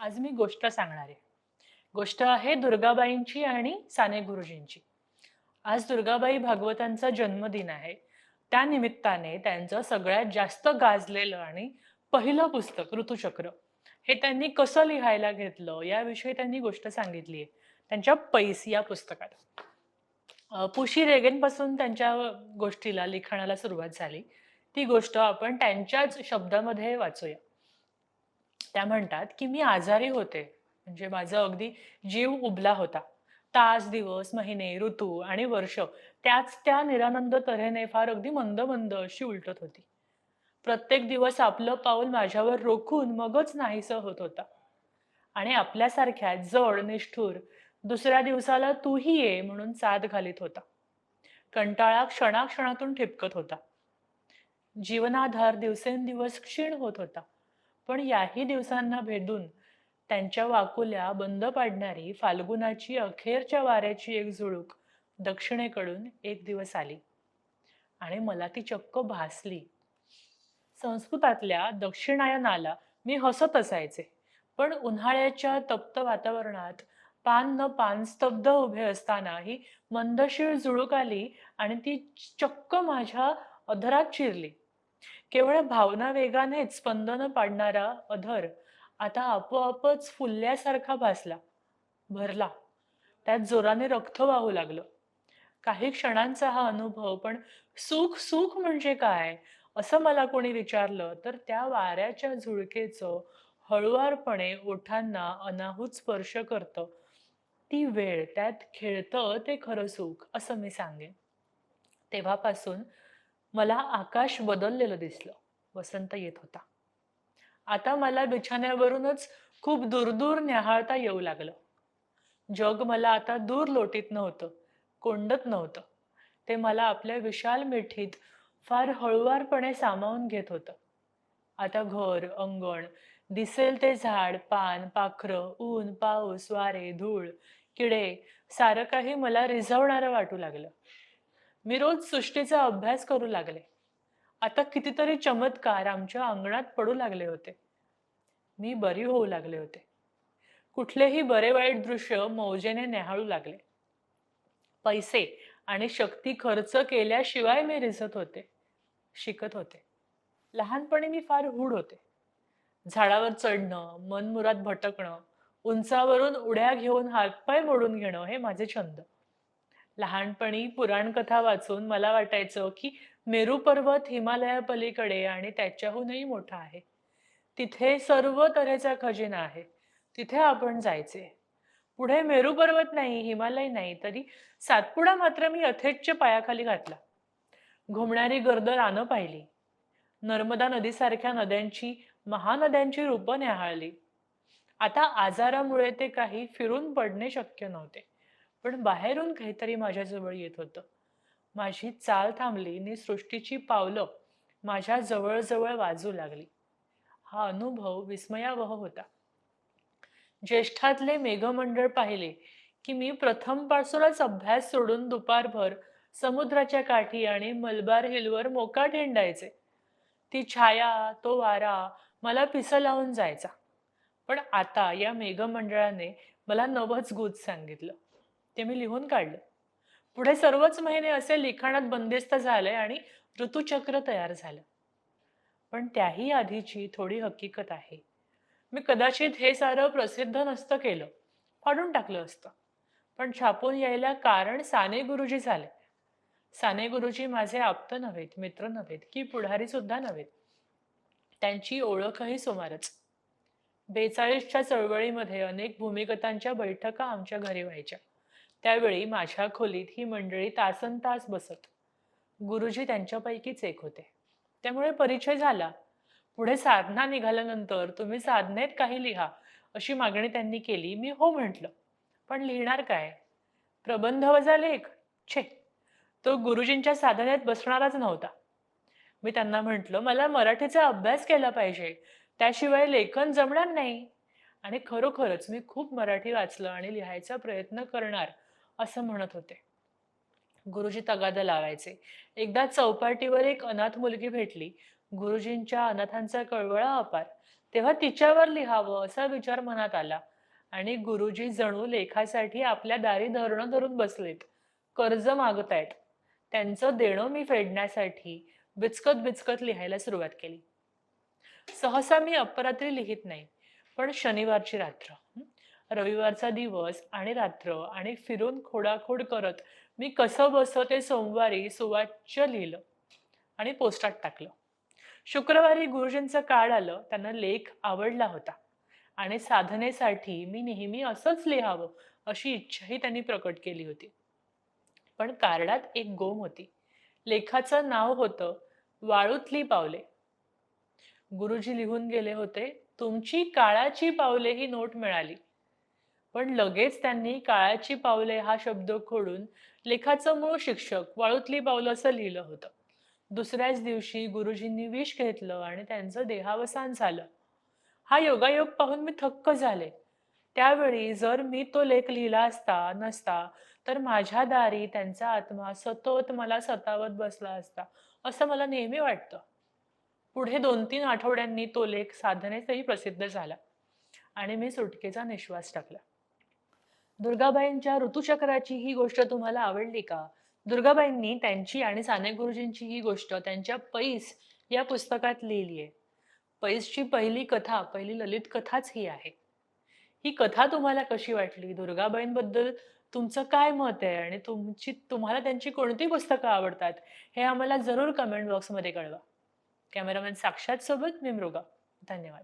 आज मी गोष्ट सांगणार. आहे गोष्ट आहे दुर्गाबाईंची आणि साने गुरुजींची. आज दुर्गाबाई भागवतांचा जन्मदिन आहे. त्या निमित्ताने त्यांचं सगळ्यात जास्त गाजलेलं आणि पहिलं पुस्तक ऋतुचक्र हे त्यांनी कसं लिहायला घेतलं याविषयी त्यांनी गोष्ट सांगितली आहे त्यांच्या पैस या पुस्तकात. पुशी रेगेंपासून त्यांच्या गोष्टीला लिखाणाला सुरुवात झाली. ती गोष्ट आपण त्यांच्याच शब्दामध्ये वाचूया. त्या म्हणतात की मी आजारी होते. म्हणजे माझा अगदी जीव उबला होता. तास दिवस महिने ऋतू आणि वर्ष त्याच त्या निरानंद तऱ्हेने फार अगदी मंद मंद अशी उलटत होती. प्रत्येक दिवस आपलं पाऊल माझ्यावर रोखून मगच नाहीस होत होता. आणि आपल्यासारख्या जड निष्ठूर दुसऱ्या दिवसाला तूही ये म्हणून साथ घालीत होता. कंटाळा क्षणाक्षणातून ठिपकत होता. जीवनाधार दिवसेंदिवस क्षीण होत होता. पण याही दिवसांना भेदून त्यांच्या वाकुल्या बंद पाडणारी फाल्गुनाची अखेरच्या वाऱ्याची एक झुळूक दक्षिणेकडून एक दिवस आली. आणि मला ती चक्क भासली. संस्कृतातल्या दक्षिणायनाला मी हसत असायचे. पण उन्हाळ्याच्या तप्त वातावरणात पान न पान स्तब्ध उभे असताना ही मंदशीळ झुळूक आली आणि ती चक्क माझ्या अधरात चिरली केवळ भावना वेगानेच स्पंदन पाडणारा अधर आता आपोआपच फुलल्यासारखा भासला भरला. त्यात जोराने रक्त वाहू लागलं. काही क्षणांचा हा अनुभव पण सुख सुख म्हणजे काय? असं मला कोणी विचारलं तर त्या वाऱ्याच्या झुळकेचं हळुवारपणे ओठांना अनाहूत स्पर्श करतं. ती वेळ त्यात खेळतं ते खरं सुख असं मी सांगेन. तेव्हापासून मला आकाश बदललेलं दिसलं. वसंत येत होता. आता मला बिछाण्यावरूनच खूप दूरदूर न्याहाळता येऊ लागलं. जग मला आता दूर लोटीत नव्हतं कोंडत नव्हतं. ते मला आपल्या विशाल मिठीत फार हळुवारपणे सामावून घेत होतं. आता घर अंगण दिसेल ते झाड पान पाखरं ऊन पाऊस वारे धूळ किडे सारं काही मला रिझवणारं वाटू लागलं. मी रोज सृष्टीचा अभ्यास करू लागले. आता कितीतरी चमत्कार आमच्या अंगणात पडू लागले होते. मी बरी होऊ लागले होते. कुठलेही बरे वाईट दृश्य मौजेने न्याहाळू लागले. पैसे आणि शक्ती खर्च केल्याशिवाय मी रिझत होते शिकत होते. लहानपणी मी फार हूड होते. झाडावर चढणं मनमुरात भटकणं उंचावरून उड्या घेऊन हातपाय मोडून घेणं हे माझे छंद. लहानपणी पुराणकथा वाचून मला वाटायचं की मेरू पर्वत हिमालयापलीकडे आणि त्याच्याहूनही मोठा आहे. तिथे सर्व तऱ्हेचा खजिना आहे. तिथे आपण जायचे. पुढे मेरू पर्वत नाही हिमालय नाही तरी सातपुडा मात्र मी यथेच्छ पायाखाली घातला. घुमणारी गर्द रानं पाहिली. नर्मदा नदीसारख्या नद्यांची महानद्यांची रूपं न्याहाळली. आता आजारामुळे ते काही फिरून पडणे शक्य नव्हते. पण बाहेरून काहीतरी माझ्याजवळ येत होतं. माझी चाल थांबली आणि सृष्टीची पावलं माझ्या जवळजवळ वाजू लागली. हा अनुभव विस्मयावह होता. ज्येष्ठातले मेघमंडळ पाहिले की मी प्रथमपासूनच अभ्यास सोडून दुपारभर समुद्राच्या काठी आणि मलबार हिलवर मोका ठेंडायचे ती छाया तो वारा मला पिसं लावून जायचा. पण आता या मेघमंडळाने मला नवच गुज सांगितलं. ते मी लिहून काढलं. पुढे सर्वच महिने असे लिखाणात बंदिस्त झाले आणि ऋतुचक्र तयार झालं. पण त्याही आधीची थोडी हकीकत आहे. मी कदाचित हे सारं प्रसिद्ध नसतं केलं फाडून टाकलं असतं. पण छापून यायला कारण साने गुरुजी झाले. साने गुरुजी माझे आप्त नव्हेत मित्र नव्हेत की पुढारी सुद्धा नव्हेत. त्यांची ओळखही सुमारच. बेचाळीसच्या चळवळीमध्ये अनेक भूमिगतांच्या बैठका आमच्या घरी व्हायच्या. त्यावेळी माझ्या खोलीत ही मंडळी तासन तास बसत. गुरुजी त्यांच्यापैकीच एक होते. त्यामुळे परिचय झाला. पुढे साधना निघाल्यानंतर तुम्ही साधनेत काही लिहा अशी मागणी त्यांनी केली. मी हो म्हटलं. पण लिहिणार काय? प्रबंध वजा लेख? छे. तो गुरुजींच्या साधनेत बसणाराच नव्हता. मी त्यांना म्हटलं मला मराठीचा अभ्यास केला पाहिजे. त्याशिवाय लेखन जमणार नाही. आणि खरोखरच मी खूप मराठी वाचलं आणि लिहायचा प्रयत्न करणार असं म्हणत होते. गुरुजी तगादा लावायचे. एकदा चौपाटीवर एक अनाथ मुलगी भेटली. गुरुजींच्या अनाथांचा कळवळा अपार. तेव्हा तिच्यावर लिहावं असा विचार मनात आला आणि गुरुजी जणू लेखासाठी आपल्या दारी धरणं धरून बसलेत. कर्ज मागत आहेत त्यांचं देणं मी फेडण्यासाठी बिचकत बिचकत लिहायला सुरुवात केली. सहसा मी अपरात्री लिहित नाही पण शनिवारची रात्र. रविवारचा दिवस आणि रात्र आणि फिरून खोडाखोड करत मी कसं बसं ते सोमवारी सुवाच्य लिहिलं आणि पोस्टात टाकलं. शुक्रवारी गुरुजींचं काळ आलं त्यांना लेख आवडला होता आणि साधनेसाठी मी नेहमी असंच लिहावं अशी इच्छाही त्यांनी प्रकट केली होती. पण कार्डात एक गोम होती. लेखाचं नाव होतं वाळूतली पावले. गुरुजी लिहून गेले होते तुमची काळाची पावले ही नोट मिळाली. पण लगेच त्यांनी काळाची पावले हा शब्द खोडून लेखाचं मूळ शिक्षक वाळूतली पावलं असं लिहिलं होतं. दुसऱ्याच दिवशी गुरुजींनी विष घेतलं आणि त्यांचं देहावसान झालं. हा योगायोग पाहून मी थक्क झाले. त्यावेळी जर मी तो लेख लिहिला असता नसता तर माझ्या दारी त्यांचा आत्मा सतत मला सतावत बसला असता असं मला नेहमी वाटतं. पुढे दोन तीन आठवड्यांनी तो लेख साधनेतही प्रसिद्ध झाला आणि मी सुटकेचा निश्वास टाकला. दुर्गाबाईंच्या ऋतुचक्राची ही गोष्ट तुम्हाला आवडली का? दुर्गाबाईंनी त्यांची आणि साने गुरुजींची ही गोष्ट त्यांच्या पैस या पुस्तकात लिहिली आहे. पैसची पहिली कथा पहिली ललित कथाच ही आहे. ही कथा तुम्हाला कशी वाटली? दुर्गाबाईंबद्दल तुमचं काय मत आहे? आणि तुमची तुम्हाला त्यांची कोणती पुस्तकं आवडतात? हे आम्हाला जरूर कमेंट बॉक्समध्ये कळवा. कॅमेरामॅन साक्षात सोबत मी मृगा. धन्यवाद.